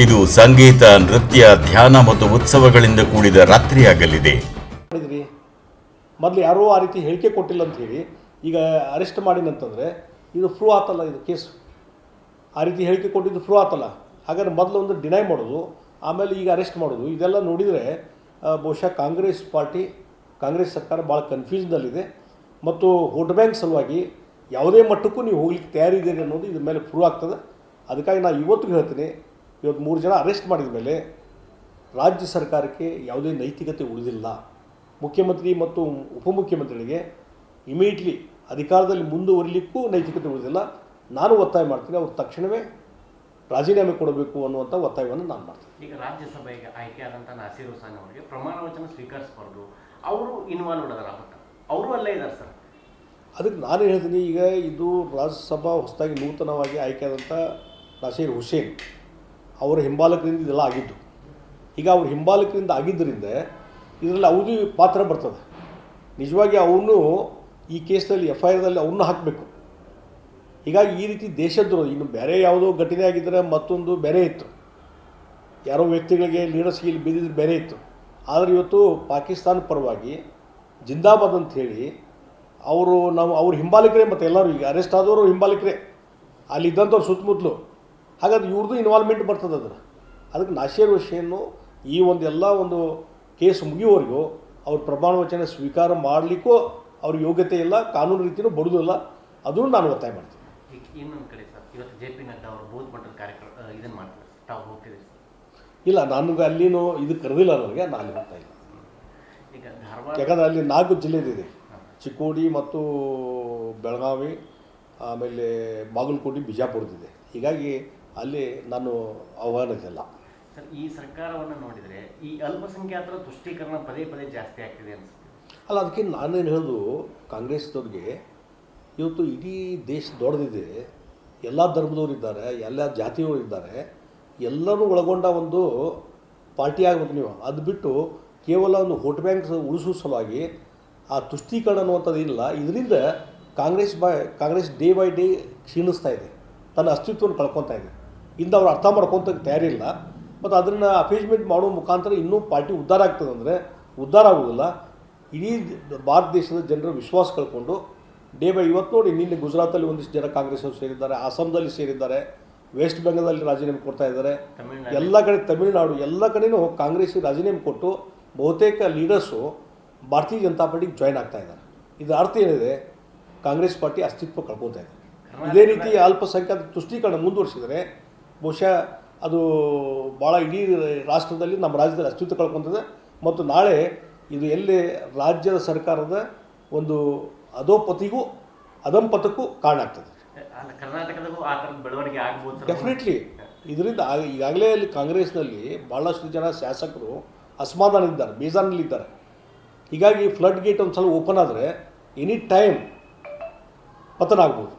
ಇದು ಸಂಗೀತ, ನೃತ್ಯ, ಧ್ಯಾನ ಮತ್ತು ಉತ್ಸವಗಳಿಂದ ಕೂಡಿದ ರಾತ್ರಿಯಾಗಲಿದೆ. ಮೊದಲು ಯಾರೋ ಆ ರೀತಿ ಹೇಳಿಕೆ ಕೊಟ್ಟಿಲ್ಲ ಅಂತ ಹೇಳಿ, ಈಗ ಅರೆಸ್ಟ್ ಮಾಡಿನಂತಂದರೆ ಇದು ಫ್ರೂ ಆತಲ್ಲ ಇದು ಕೇಸ್. ಆ ರೀತಿ ಹೇಳಿಕೆ ಕೊಟ್ಟಿದ್ದು ಫ್ರೂ ಆತಲ್ಲ. ಹಾಗಾದ್ರೆ ಮೊದಲು ಒಂದು ಡಿನೈ ಮಾಡೋದು, ಆಮೇಲೆ ಈಗ ಅರೆಸ್ಟ್ ಮಾಡೋದು, ಇದೆಲ್ಲ ನೋಡಿದರೆ ಬಹುಶಃ ಕಾಂಗ್ರೆಸ್ ಪಾರ್ಟಿ, ಕಾಂಗ್ರೆಸ್ ಸರ್ಕಾರ ಭಾಳ ಕನ್ಫ್ಯೂಸ್ನಲ್ಲಿದೆ ಮತ್ತು ವೋಟ್ ಬ್ಯಾಂಕ್ ಸಲುವಾಗಿ ಯಾವುದೇ ಮಟ್ಟಕ್ಕೂ ನೀವು ಹೋಗ್ಲಿಕ್ಕೆ ತಯಾರಿದ್ದೀರಿ ಅನ್ನೋದು ಇದ್ರ ಮೇಲೆ ಪ್ರೂವ್ ಆಗ್ತದೆ. ಅದಕ್ಕಾಗಿ ನಾನು ಇವತ್ತಿಗೂ ಹೇಳ್ತೀನಿ ಇವತ್ತು ಮೂರು ಜನ ಅರೆಸ್ಟ್ ಮಾಡಿದ ಮೇಲೆ ರಾಜ್ಯ ಸರ್ಕಾರಕ್ಕೆ ಯಾವುದೇ ನೈತಿಕತೆ ಉಳಿದಿಲ್ಲ. ಮುಖ್ಯಮಂತ್ರಿ ಮತ್ತು ಉಪಮುಖ್ಯಮಂತ್ರಿಗಳಿಗೆ ಇಮಿಡಿಯೇಟ್ಲಿ ಅಧಿಕಾರದಲ್ಲಿ ಮುಂದುವರಿಲಿಕ್ಕೂ ನೈತಿಕತೆ ಉಳಿದಿಲ್ಲ. ನಾನು ಒತ್ತಾಯ ಮಾಡ್ತೀನಿ ಅವ್ರು ತಕ್ಷಣವೇ ರಾಜೀನಾಮೆ ಕೊಡಬೇಕು ಅನ್ನುವಂಥ ಒತ್ತಾಯವನ್ನು ನಾನು ಮಾಡ್ತೀನಿ. ಈಗ ರಾಜ್ಯಸಭೆಗೆ ಆಯ್ಕೆಯಾದಂಥ ನಾಸೀರ್ ಹುಸೇನ್ ಅವರಿಗೆ ಪ್ರಮಾಣ ವಚನ ಸ್ವೀಕರಿಸಬಾರ್ದು. ಅವರು ಇನ್ವಾಲ್ವ್ ಅದಾರ ಬಟ್ ಅವರು ಅಲ್ಲೇ ಇದ್ದಾರೆ ಸರ್. ಅದಕ್ಕೆ ನಾನು ಹೇಳ್ತೀನಿ ಈಗ ಇದು ರಾಜ್ಯಸಭಾ ಹೊಸದಾಗಿ ನೂತನವಾಗಿ ಆಯ್ಕೆಯಾದಂಥ ನಾಸೀರ್ ಹುಸೇನ್ ಅವರ ಹಿಂಬಾಲಕರಿಂದ ಇದೆಲ್ಲ ಆಗಿದ್ದು. ಈಗ ಅವ್ರ ಹಿಂಬಾಲಕರಿಂದ ಆಗಿದ್ದರಿಂದ ಇದರಲ್ಲಿ ಅವ್ರದ್ದು ಪಾತ್ರ ಬರ್ತದೆ. ನಿಜವಾಗಿ ಅವನು ಈ ಕೇಸಲ್ಲಿ ಎಫ್ ಐ ಆರ್ದಲ್ಲಿ ಅವ್ರನ್ನ ಹಾಕಬೇಕು. ಹೀಗಾಗಿ ಈ ರೀತಿ ದೇಶದ್ರೋಹ ಇನ್ನು ಬೇರೆ ಯಾವುದೋ ಘಟನೆ ಆಗಿದ್ದರೆ ಮತ್ತೊಂದು ಬೇರೆ ಇತ್ತು. ಯಾರೋ ವ್ಯಕ್ತಿಗಳಿಗೆ ಲೀಡರ್ಸ್ಗೆ ಇಲ್ಲಿ ಬಿದ್ದಿದ್ದು ಬೇರೆ ಇತ್ತು. ಆದರೆ ಇವತ್ತು ಪಾಕಿಸ್ತಾನ ಪರವಾಗಿ ಜಿಂದಾಬಾದ್ ಅಂತ ಹೇಳಿ ಅವರು ನಾವು, ಅವ್ರ ಹಿಂಬಾಲಕರೇ ಮತ್ತು ಎಲ್ಲರೂ ಈಗ ಅರೆಸ್ಟ್ ಆದವರು ಹಿಂಬಾಲಕರೇ. ಅಲ್ಲಿದ್ದಂಥವ್ರು ಸುತ್ತಮುತ್ತಲು. ಹಾಗಾದ್ರೆ ಇವ್ರದ್ದು ಇನ್ವಾಲ್ವ್ಮೆಂಟ್ ಬರ್ತದೆ ಅದನ್ನು. ಅದಕ್ಕೆ ನಾಶೀರ್ ಹುಸೇನು ಈ ಒಂದು ಎಲ್ಲ ಒಂದು ಕೇಸ್ ಮುಗಿಯುವವರೆಗೂ ಅವ್ರ ಪ್ರಮಾಣ ವಚನ ಸ್ವೀಕಾರ ಮಾಡಲಿಕ್ಕೂ ಅವ್ರ ಯೋಗ್ಯತೆ ಇಲ್ಲ ಕಾನೂನು ರೀತಿಯೂ ಬರೋದಿಲ್ಲ ಅದನ್ನು ನಾನು ಒತ್ತಾಯ ಮಾಡ್ತೀನಿ. ಇನ್ನೊಂದು ಕಡೆ ಸರ್ ಇವತ್ತು ಜೆ ಪಿ ನಡ್ಡಾ ಅವರು ಬೂತ್ ಮಟ್ಟದ ಕಾರ್ಯಕ್ರಮ ಇದನ್ನು ಮಾಡ್ತಾರೆ. ಸರ್ ತಾವು ಹೋಗ್ತಿದ್ದೀರಿ ಸರ್? ಇಲ್ಲ ನನಗೆ ಅಲ್ಲಿನೂ ಇದು ಕರೆದಿಲ್ಲ ನನಗೆ ನಾನು ಅಲ್ಲಿ ಹೋಗ್ತಾ ಇಲ್ಲ. ಈಗ ಧಾರವಾಡ ಯಾಕಂದರೆ ಅಲ್ಲಿ ನಾಲ್ಕು ಜಿಲ್ಲೆದಿದೆ ಚಿಕ್ಕೋಡಿ ಮತ್ತು ಬೆಳಗಾವಿ ಆಮೇಲೆ ಬಾಗಲಕೋಟೆ ಬಿಜಾಪುರದಿದೆ ಹೀಗಾಗಿ ಅಲ್ಲಿ ನಾನು ಆಹ್ವಾನಿಸಿಲ್ಲ ಸರ್ ಈ ಸರ್ಕಾರವನ್ನು ನೋಡಿದರೆ ಈ ಅಲ್ಪಸಂಖ್ಯಾತರ ತುಷ್ಟೀಕರಣ ಪದೇ ಪದೇ ಜಾಸ್ತಿ ಆಗ್ತಿದೆ ಅನ್ಸುತ್ತೆ. ಅಲ್ಲ ಅದಕ್ಕೆ ನಾನೇನು ಹೇಳೋದು ಕಾಂಗ್ರೆಸ್ದವ್ರಿಗೆ ಇವತ್ತು ಇಡೀ ದೇಶ ದೊಡ್ಡದಿದೆ. ಎಲ್ಲ ಧರ್ಮದವ್ರು ಇದ್ದಾರೆ ಎಲ್ಲ ಜಾತಿಯವರು ಇದ್ದಾರೆ. ಎಲ್ಲರೂ ಒಳಗೊಂಡ ಒಂದು ಪಾರ್ಟಿ ಆಗ್ಬೇಕು ನೀವು. ಅದು ಬಿಟ್ಟು ಕೇವಲ ಒಂದು ವೋಟ್ ಬ್ಯಾಂಕ್ ಉಳಿಸೋ ಸಲುವಾಗಿ ಆ ತುಷ್ಟೀಕರಣ ಅನ್ನುವಂಥದ್ದು ಇಲ್ಲ. ಇದರಿಂದ Congress by Congress day by day ಕ್ಷೀಣಿಸ್ತಾ ಇದೆ. ತನ್ನ ಅಸ್ತಿತ್ವವನ್ನು ಕಳ್ಕೊತಾ ಇದೆ. ಇಂದ ಅವ್ರು ಅರ್ಥ ಮಾಡ್ಕೊತಕ್ಕೆ ತಯಾರಿಲ್ಲ. ಮತ್ತು ಅದನ್ನು ಅಫೇಜ್ಮೆಂಟ್ ಮಾಡೋ ಮುಖಾಂತರ ಇನ್ನೂ ಪಾರ್ಟಿ ಉದ್ಧಾರ ಆಗ್ತದೆ ಅಂದರೆ ಉದ್ಧಾರ ಆಗೋದಿಲ್ಲ. ಇಡೀ ಭಾರತ ದೇಶದ ಜನರ ವಿಶ್ವಾಸ ಕಳ್ಕೊಂಡು ಡೇ ಬೈ ಇವತ್ತು ನೋಡಿ ನಿನ್ನೆ ಗುಜರಾತಲ್ಲಿ ಒಂದಿಷ್ಟು ಜನ ಕಾಂಗ್ರೆಸ್ ಅವರು ಸೇರಿದ್ದಾರೆ ಅಸ್ಸಾಂದಲ್ಲಿ ಸೇರಿದ್ದಾರೆ ವೆಸ್ಟ್ ಬೆಂಗಾಲಲ್ಲಿ ರಾಜೀನಾಮೆ ಕೊಡ್ತಾ ಇದ್ದಾರೆ. ಎಲ್ಲ ಕಡೆ ತಮಿಳುನಾಡು ಎಲ್ಲ ಕಡೆನೂ ಕಾಂಗ್ರೆಸ್ ರಾಜೀನಾಮೆ ಕೊಟ್ಟು ಬಹುತೇಕ ಲೀಡರ್ಸು ಭಾರತೀಯ ಜನತಾ ಪಾರ್ಟಿಗೆ ಜಾಯ್ನ್ ಆಗ್ತಾ ಇದ್ದಾರೆ. ಇದರ ಅರ್ಥ ಏನಿದೆ? ಕಾಂಗ್ರೆಸ್ ಪಾರ್ಟಿ ಅಸ್ತಿತ್ವ ಕಳ್ಕೊತಾ ಇದೆ. ಇದೇ ರೀತಿ ಅಲ್ಪಸಂಖ್ಯಾತ ತುಷ್ಟೀಕರಣ ಮುಂದುವರಿಸಿದರೆ ಬಹುಶಃ ಅದು ಭಾಳ ಇಡೀ ರಾಷ್ಟ್ರದಲ್ಲಿ ನಮ್ಮ ರಾಜ್ಯದಲ್ಲಿ ಅಸ್ತಿತ್ವ ಕಳ್ಕೊತದೆ. ಮತ್ತು ನಾಳೆ ಇದು ಎಲ್ಲಿ ರಾಜ್ಯದ ಸರ್ಕಾರದ ಒಂದು ಅಧೋಪತಿಗೂ ಅಧಂಪತಕ್ಕೂ ಕಾರಣ ಆಗ್ತದೆ. ಅಲ್ಲ ಕರ್ನಾಟಕದಾಗೂ ಆ ಥರದ ಬೆಳವಣಿಗೆ ಆಗ್ಬೋದು ಸರ್ ಡೆಫಿನೆಟ್ಲಿ. ಇದರಿಂದ ಈಗಾಗಲೇ ಅಲ್ಲಿ ಕಾಂಗ್ರೆಸ್ನಲ್ಲಿ ಭಾಳಷ್ಟು ಜನ ಶಾಸಕರು ಅಸಮಾಧಾನದಿದ್ದಾರೆ ಬೇಜಾರಿನಲ್ಲಿದ್ದಾರೆ. ಹೀಗಾಗಿ ಫ್ಲಡ್ ಗೇಟ್ ಒಂದು ಸಲ ಓಪನ್ ಆದರೆ ಎನಿ ಟೈಮ್ ಪತನ ಆಗ್ಬೋದು.